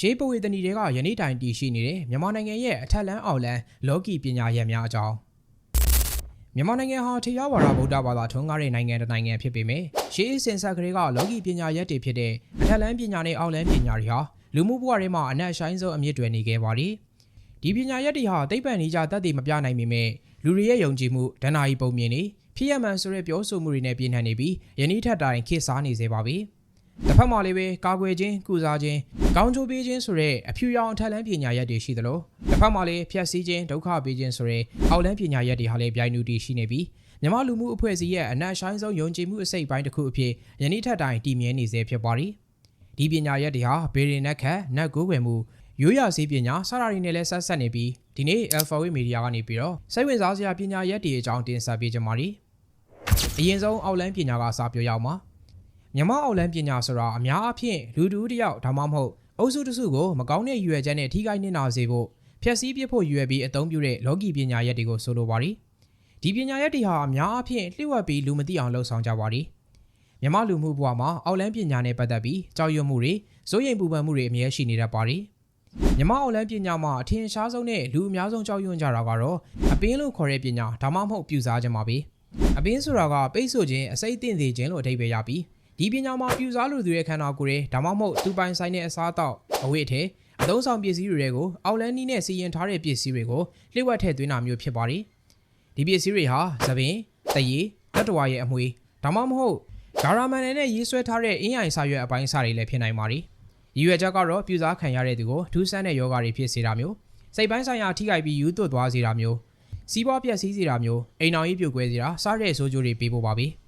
ရှေးပဝေသနီတွေကယနေ့တိုင်တည်ရှိနေတဲ့မြန်မာနိုင်ငံရဲ့အထက်လန်းအောက်လန်းလောကီပညာရပ်များအကြောင်းမြန်မာနိုင်ငံဟာထေရဝါဒဗုဒ္ဓဘာသာထွန်းကားတဲ့နိုင်ငံတစ်နိုင်ငံဖြစ်ပေမဲ့ရှေးအစဉ်ဆက်ကလေးကလောကီပညာရပ်တွေဖြစ်တဲ့အထက်လန်းပညာနဲ့အောက်လန်းပညာတွေဟာလူမှုဘဝတွေမှာအနက်ရှိုင်းဆုံးအမြင့်တွယ်နေခဲ့ပါတယ်ဒီပညာရပ်တွေဟာသိပ္ပံနေကြတတ်သိမပြနိုင်ပေမဲ့လူတွေရဲ့ယုံကြည်မှုဒဏ္ဍာရီပုံမြင်နေဖြစ်ရမှန်ဆိုတဲ့ပြောဆိုမှုတွေနဲ့ပြည့်နှံ့နေပြီးယနေ့ထက်တိုင်ခေတ်စားနေစေပါပြီ။ တစ်ဖက်မှာလည်းပဲကာကွယ်ခြင်းကုစားခြင်းကောင်းကျိုးပေးခြင်းဆိုတဲ့အဖြူရောင်အထက်လန်းပညာရပ်တွေရှိသလိုတစ်ဖက်မှာလည်းဖျက်ဆီးခြင်းဒုက္ခပေးခြင်းဆိုတဲ့အောက်လန်းပညာရပ်တွေဟာလည်းပြိုင်တူတည်ရှိနေပြီးမြမလူမှုအဖွဲ့အစည်းရဲ့အနက်ရှိုင်းဆုံးယုံကြည်မှုအစိတ်ပိုင်းတစ်ခုအဖြစ်ယနေ့ထက်တိုင်တည်မြဲနေစေဖြစ်ပါသည်ဒီပညာရပ်တွေဟာဘေရင်နက်ခတ်နက်ကိုးွယ်မှုရိုးရာစည်းပညာစတာတွေနဲ့လည်းဆက်ဆက်နေပြီးဒီနေ့ Alpha Wave Media ကနေပြီးတော့စိတ်ဝင်စားစရာပညာရပ်တွေအကြောင်းတင်ဆက်ပေးကြပါမယ်အရင်ဆုံးအောက်လန်းပညာကစပြောရအောင်ပါ မြမအောက်လန်းပညာဆိုတာအများအားဖြင့်လူတူတယောက်ဒါမှမဟုတ်အုပ်စုတစုကိုမကောင်းတဲ့ရွယ်ချက်နဲ့ထိခိုက်နေတာစေဖို့ဖျက်ဆီးပစ်ဖို့ရွယ်ပြီးအသုံးပြုတဲ့လောကီပညာရပ်တွေကိုဆိုလိုပါသည်ဒီပညာရပ်တွေဟာအများအားဖြင့်လျှို့ဝှက်ပြီးလူမသိအောင်လှုပ်ဆောင်ကြပါသည်မြမလူမှုဘဝမှာအောက်လန်းပညာနဲ့ပတ်သက်ပြီးကြောက်ရွံ့မှုတွေစိုးရိမ်ပူပန်မှုတွေအမြဲရှိနေတတ်ပါသည်မြမအောက်လန်းပညာမှာအထင်ရှားဆုံးနဲ့လူအများဆုံးကြောက်ရွံ့ကြတာကတော့အပင်းလို့ခေါ်တဲ့ပညာဒါမှမဟုတ်ပြူစားခြင်းပါပဲအပင်းဆိုတာကပိတ်ဆို့ခြင်းအစိမ့်တင်စေခြင်းလို့အဓိပ္ပာယ်ရပြီး ဒီပညာမှာပြူစားလူသူရဲ့ခန္ဓာကိုယ်တွေဒါမှမဟုတ်သူပိုင်ဆိုင်တဲ့အစားအသောက်အဝိအထည်အသုံးဆောင်ပစ္စည်းတွေကိုအောက်လန်းနီးနဲ့စီရင်ထားတဲ့ပစ္စည်းတွေကိုလျှို့ဝှက်ထည့်သွင်းတာမျိုးဖြစ်ပါတယ်ဒီပစ္စည်းတွေဟာသပင်တရေတတဝါရဲ့အမွေဒါမှမဟုတ်ဂါရာမန်နယ်နဲ့ရေးဆွဲထားတဲ့အင်းအိုင်စာရွက်အပိုင်းအစတွေလည်းဖြစ်နိုင်ပါတယ်ရည်ရွယ်ချက်ကတော့ပြူစားခံရတဲ့သူကိုဒူးဆန်းတဲ့ယောဂါတွေဖြစ်စေတာမျိုးစိတ်ပိုင်းဆိုင်ရာထိခိုက်ပြီးယူသွတ်သွားစေတာမျိုးစီးပွားပျက်စီးစေတာမျိုးအိမ်အောင်ရေးပြုတ်ကွဲစေတာစားတဲ့ဆိုးကျိုးတွေပေးဖို့ပါပဲ။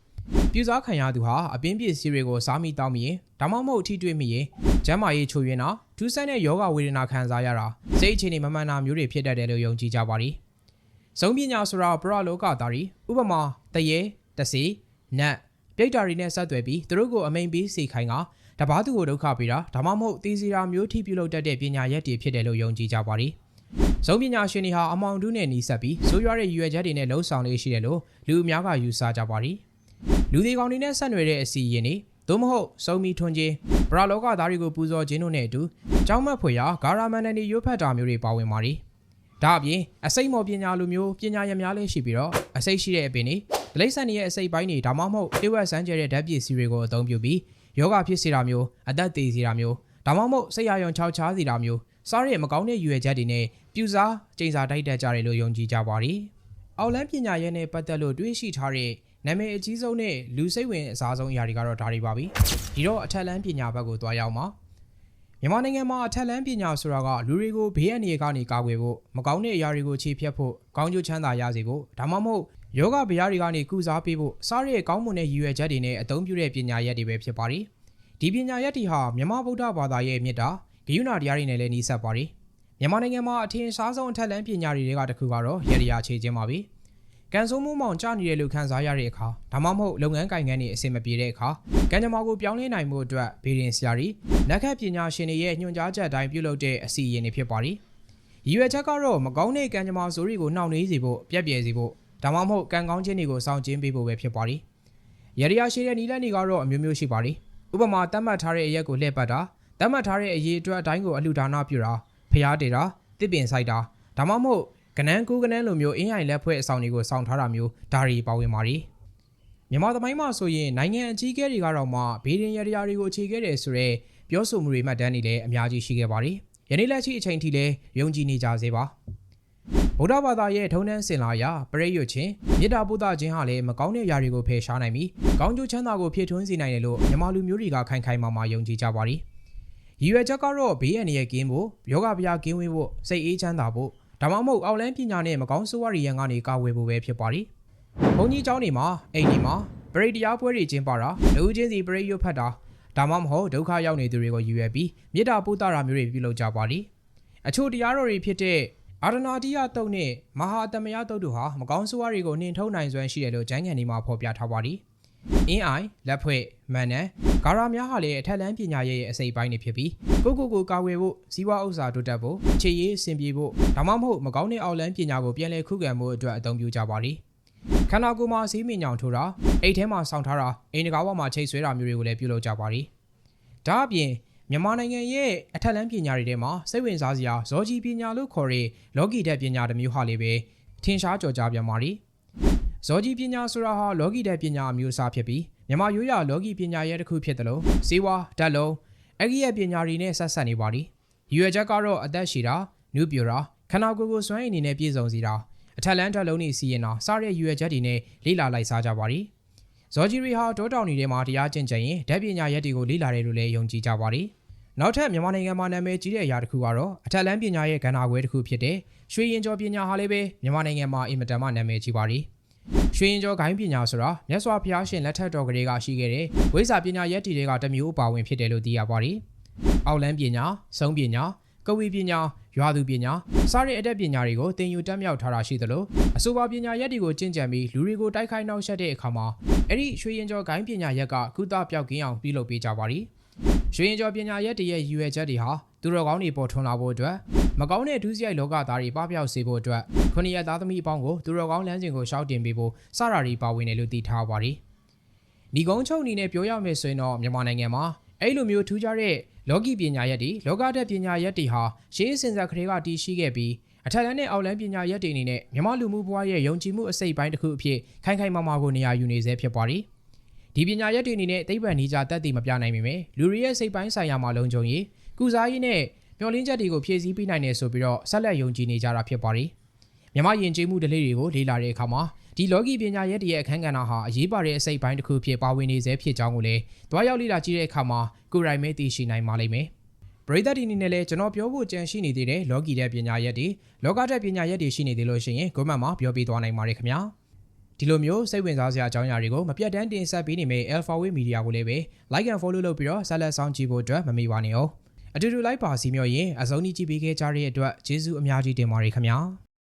ပြူစားခံရသူဟာအပင်းပစ္စည်းတွေကိုစားမိတောင်းမိရင်ဒါမှမဟုတ်ထိတွေ့မိရင်ကျန်းမာရေးချို့ယွင်းတာဒူးဆန်းတဲ့ယောဂဝေဒနာခံစားရတာစိတ်အခြေအနေမမှန်တာမျိုးတွေဖြစ်တတ်တယ်လို့ယုံကြည်ကြပါသည်။ဆုံးပညာဆိုတာပရလောကသားရီဥပမာတရေတစီနတ်ပြိတ္တာရီနဲ့ဆက်သွယ်ပြီးသူတို့ကိုအမိန်ပေးစေခိုင်းကတပားသူကိုဒုက္ခပေးတာဒါမှမဟုတ်သိစီတာမျိုးထိပြုလုပ်တတ်တဲ့ပညာရက်တွေဖြစ်တယ်လို့ယုံကြည်ကြပါသည်။ဆုံးပညာရှင်တွေဟာအမောင်တူးနဲ့နီးစပ်ပြီးဆိုးရွားတဲ့ရွယ်ချက်တွေနဲ့လှုံ့ဆော်လေးရှိတယ်လို့လူအများကယူဆကြပါသည်။ လူသေးကောင်တွေနဲ့ဆက်နွယ်တဲ့အစီရင်တွေသို့မဟုတ်စုံမီထွန်းခြင်းဗရာလောကသားတွေကိုပူဇော်ခြင်းတို့နဲ့အတူကြောင်းမတ်ဖွေရာဂါရာမန်နန်ဒီရွတ်ဖတ်တာမျိုးတွေပါဝင်ပါတယ်။ဒါအပြင်အစိမ့်မော်ပညာလိုမျိုးပညာရများလေးရှိပြီးတော့အစိတ်ရှိတဲ့အပင်တွေဒလိမ့်ဆန်ရဲ့အစိတ်ပိုင်းတွေဒါမှမဟုတ်တိဝက်ဆန်းကျဲတဲ့ဓာတ်ပစ္စည်းတွေကိုအသုံးပြုပြီးယောဂဖြစ်စေတာမျိုးအသက်သေစေတာမျိုးဒါမှမဟုတ်စိတ်ရယုံချောက်ချားစေတာမျိုးစားရမကောင်းတဲ့ရွယ်ချက်တွေနဲ့ပြူစားကျိန်စာတိုက်တက်ကြတယ်လို့ယုံကြည်ကြပါတယ်။အောက်လန်းပညာရဲ့နဲ့ပတ်သက်လို့တွေးရှိထားတဲ့ နာမည်အကြီးဆုံးနဲ့လူစိတ်ဝင်အစားဆုံးအရာတွေကတော့ဒါတွေပါပဲဒီတော့အထက်လန်းပညာဘက်ကိုသွားရောက်မှာမြန်မာနိုင်ငံမှာအထက်လန်းပညာဆိုတာကလူတွေကိုဘေးအန္တရာယ်ကနေကာကွယ်ဖို့မကောင်းတဲ့အရာတွေကိုခြေဖြတ်ဖို့ကောင်းကျိုးချမ်းသာရစေဖို့ဒါမှမဟုတ်ယောဂဗျာတွေကနေကုစားပေးဖို့စားရတဲ့ကောင်းမွန်တဲ့ရည်ရွယ်ချက်တွေနဲ့အသုံးပြုတဲ့ပညာရပ်တွေပဲဖြစ်ပါတယ်ဒီပညာရပ်တွေဟာမြန်မာဗုဒ္ဓဘာသာရဲ့မြစ်တာဂိယုဏတရားတွေနဲ့လည်းနှီးစပ်ပါတယ်မြန်မာနိုင်ငံမှာအထင်ရှားဆုံးအထက်လန်းပညာတွေတွေကတခုကတော့ရရခြေခြင်းပါပဲ။ ကန်ဆိုးမှုမောင်ကျနေတယ်လို့ခံစားရတဲ့အခါဒါမှမဟုတ်လုပ်ငန်းကိုင်ငန်းတွေအဆင်မပြေတဲ့အခါကံကြမ္မာကိုပြောင်းလဲနိုင်မှုအတွက်ဘေဒင်ဆရာကြီးနက်ခတ်ပညာရှင်တွေရဲ့ညွှန်ကြားချက်အတိုင်းပြုလုပ်တဲ့အစီအရင်တွေဖြစ်ပါတယ်။ရည်ရွယ်ချက်ကတော့မကောင်းတဲ့ကံကြမ္မာဆိုးတွေကိုနှောင့်နှေးစေဖို့ပြက်ပြဲစေဖို့ဒါမှမဟုတ်ကံကောင်းခြင်းတွေကိုစောင့်ကျင်းပေးဖို့ပဲဖြစ်ပါတယ်။ရရရှိတဲ့နီလန်းတွေကတော့အမျိုးမျိုးရှိပါတယ်။ဥပမာတတ်မှတ်ထားတဲ့အရက်ကိုလှည့်ပတ်တာတတ်မှတ်ထားတဲ့အရေးအတွက်အတိုင်းကိုအလှူဒါနပြုတာဖျားတေတာတစ်ပင်ဆိုင်တာဒါမှမဟုတ် ကနန်းကူးကနန်းလိုမျိုးအင်းအိုင်လက်ဖွဲ့အဆောင်တွေကိုစောင့်ထားတာမျိုးဒါတွေပါဝင်ပါတယ်မြန်မာသမိုင်းမှာဆိုရင်နိုင်ငံအကြီးအကဲတွေကတော့မှဘေးရင်ရတရားတွေကိုအခြေခဲ့တယ်ဆိုတော့ပြောဆိုမှုတွေမှတ်တမ်းတွေလည်းအများကြီးရှိခဲ့ပါတယ်ယနေ့လက်ရှိအချိန်ထိလည်းယုံကြည်နေကြစေပါဗုဒ္ဓဘာသာရဲ့ထုံးတမ်းစင်လာရာပရိယွတ်ချင်းမေတ္တာပို့သခြင်းဟာလည်းမကောင်းတဲ့ຢာတွေကိုဖယ်ရှားနိုင်ပြီးကောင်းကျိုးချမ်းသာကိုဖြည့်ထွန်းစေနိုင်တယ်လို့မြန်မာလူမျိုးတွေကခိုင်ခိုင်မာမာယုံကြည်ကြပါတယ်ရည်ရွယ်ချက်ကတော့ဘေးအန္တရာယ်ကင်းဖို့ယောဂဗျာကင်းဝေးဖို့စိတ်အေးချမ်းသာဖို့ ဒါမှမဟုတ်အောက်လန်းပညာနဲ့မကောင်းဆိုးဝါးရရန်ကနေကာဝယ်ဖို့ပဲဖြစ်ပါတယ်။ဘုန်းကြီးเจ้าနေမှာအိမ်ဒီမှာပရိတရားပွဲတွေကျင်းပတာလူချင်းစီပရိရွတ်ဖတ်တာဒါမှမဟုတ်ဒုက္ခရောက်နေသူတွေကိုယူရပြီးမေတ္တာပို့တာမျိုးတွေပြုလုပ်ကြပါလိ။အချို့တရားတော်တွေဖြစ်တဲ့အာရဏာတိယတုတ်နဲ့မဟာတမယတုတ်တို့ဟာမကောင်းဆိုးဝါးတွေကိုနှင်ထုတ်နိုင်စွမ်းရှိတယ်လို့ကျမ်းဂန်ဒီမှာဖော်ပြထားပါလိ။ အင်းအိုင်လက်ဖွဲ့မန်နန်ဂါရာများဟာလည်းအထက်လန်းပညာရဲ့အစိပ်ပိုင်းတွေဖြစ်ပြီးကိုကိုကိုကာဝယ်ဖို့စီးပွားဥစ္စာတိုးတက်ဖို့ခြေရည်အဆင်ပြေဖို့ဒါမှမဟုတ်မကောင်းတဲ့အောက်လန်းပညာကိုပြန်လည်ခုခံမှုအတွက်အသုံးပြုကြပါလိမ့်ခန္ဓာကိုယ်မှာစီးမြင်ညောင်ထိုးတာအိတ်ထဲမှာဆောင်းထားတာအိမ်တကားဝမှာချိတ်ဆွဲတာမျိုးတွေကိုလည်းပြုလုပ်ကြပါလိမ့်ဒါအပြင်မြန်မာနိုင်ငံရဲ့အထက်လန်းပညာတွေထဲမှာစိတ်ဝင်စားစရာဇောကြီးပညာလို့ခေါ်တဲ့လောကီတက်ပညာတစ်မျိုးဟာလေးပဲထင်ရှားကြော်ကြားပြန်ပါလိ ဇောကြီးပညာဆိုတာဟာလောကီတက်ပညာအမျိုးအစားဖြစ်ပြီးမြန်မာရိုးရာလောကီပညာရဲ့တစ်ခုဖြစ်တယ်လို့ဇေဝါဓာတ်လုံးအဂိယပညာတွေနဲ့ဆက်ဆက်နေပါလိရွယ်ချက်ကတော့အသက်ရှည်တာနုပြိုတာခန္ဓာကိုယ်ကိုစွမ်းရည်အနေနဲ့ပြည့်စုံစေတာအထက်လန်းဓာတ်လုံးတွေစီရင်တာစတဲ့ရွယ်ချက်တွေနဲ့လေ့လာလိုက်စားကြပါလိဇော်ဂျီရီဟာတောတောင်တွေထဲမှာတရားကျင့်ကြံရင်ဓာတ်ပညာရက်တွေကိုလေ့လာတယ်လို့လည်းယုံကြည်ကြပါတယ်။နောက်ထပ်မြန်မာနိုင်ငံမှာနာမည်ကြီးတဲ့အရာတစ်ခုကတော့အထက်လန်းပညာရဲ့ကဏ္ဍခွဲတစ်ခုဖြစ်တဲ့ရွှေရင်ကျော်ပညာဟာလည်းပဲမြန်မာနိုင်ငံမှာအင်မတန်မှနာမည်ကြီးပါတယ်။ ရွှေရင်ကျော်ဂိုင်းပညာဆိုတာမြတ်စွာဘုရားရှင်လက်ထက်တော်ကလေးကရှိခဲ့တဲ့ဝိဇ္ဇာပညာရက်တွေကတစ်မျိုးအပါဝင်ဖြစ်တယ်လို့သိရပါတယ်။အောက်လန်းပညာ၊ဆုံးပညာကဝီပညာရွာသူပညာစတဲ့အတတ်ပညာတွေကိုသင်ယူတက်မြောက်ထားတာရှိသလိုအဆိုပါပညာရက်တွေကိုကျင့်ကြံပြီးလူတွေကိုတိုက်ခိုက်နှောက်ယှက်တဲ့အခါမှာအဲ့ဒီရွှေရင်ကျော်ဂိုင်းပညာရက်ကကုသပြောက်ကင်းအောင်ပြုလုပ်ပေးကြပါသည်ရွှေရင်ကျော်ပညာရက်တရဲ့ရည်ရွယ်ချက်တွေဟာ သူတော်ကောင်းတွေပေါ်ထွန်းလာဖို့အတွက်မကောင်းတဲ့ဒုစရိုက်လောကသားတွေပပျောက်စေဖို့အတွက်ခုနှစ်ရက်သားသမီးအပေါင်းကိုသူတော်ကောင်းလမ်းစဉ်ကိုရှောက်တင်ပေးဖို့စတာတွေပါဝင်တယ်လို့သိထားပါသည်ဒီကုန်းချုပ်အနေနဲ့ပြောရမယ်ဆိုရင်တော့မြန်မာနိုင်ငံမှာအဲ့လိုမျိုးထူးခြားတဲ့လောကီပညာရက်တွေလောကတက်ပညာရက်တွေဟာရှေးစင်စခရေကတည်ရှိခဲ့ပြီးအထက်လန်းနဲ့အောက်လန်းပညာရက်တွေအနေနဲ့မြန်မာလူမှုဘဝရဲ့ယုံကြည်မှုအစိတ်ပိုင်းတစ်ခုအဖြစ်ခိုင်ခိုင်မာမာကိုနေရာယူနေစေဖြစ်ပါတယ်ဒီပညာရက်တွေအနေနဲ့သိပ္ပံနေကြတက်တည်မပြနိုင်ပေမဲ့လူတွေရဲ့စိတ်ပိုင်းဆိုင်ရာမှာလုံခြုံရေး ကုစားရေးနဲ့မျှော်လင့်ချက်တွေကိုဖြည့်ဆည်းပေးနိုင်တယ်ဆိုပြီးတော့ဆက်လက်ယုံကြည်နေကြတာဖြစ်ပါတယ်မြန်မာယဉ်ကျေးမှုဓလေ့တွေကိုလေ့လာတဲ့အခါမှာဒီလောကီပညာရက်တွေရဲ့အခန်းကဏ္ဍဟာအရေးပါတဲ့အစိတ်ပိုင်းတစ်ခုဖြစ်ပါဝင်နေစေဖြစ်ကြောင်းကိုလည်းတွားရောက်လေ့လာကြည့်တဲ့အခါမှာကိုယ်တိုင်ပဲသိရှိနိုင်ပါလိမ့်မယ်။ပရိသတ်ဒီအနေနဲ့လည်းကျွန်တော်ပြောဖို့ကြံရှိနေသေးတဲ့လောကီတဲ့ပညာရက်တွေလောကတဲ့ပညာရက်တွေရှိနေသေးလို့ရှိရင်ကိုမန့်မှာပြောပြသွားနိုင်ပါတယ်ခင်ဗျာ။ဒီလိုမျိုးစိတ်ဝင်စားစရာအကြောင်းအရာတွေကိုမပြတ်တမ်းတင်ဆက်ပေးနေမယ့် Alpha Wave Media ကိုလည်းပဲ Like and Follow လုပ်ပြီးတော့ဆက်လက်ဆောင်ကြည့်ဖို့အတွက်မမေ့ပါနဲ့အောင်။ အတူတူလိုက်ပါစီမျှော်ရင်အစုံကြီးကြည့်ပေးခဲ့ကြတဲ့အတွက်ကျေးဇူးအများကြီးတင်ပါတယ်ခင်ဗျာ။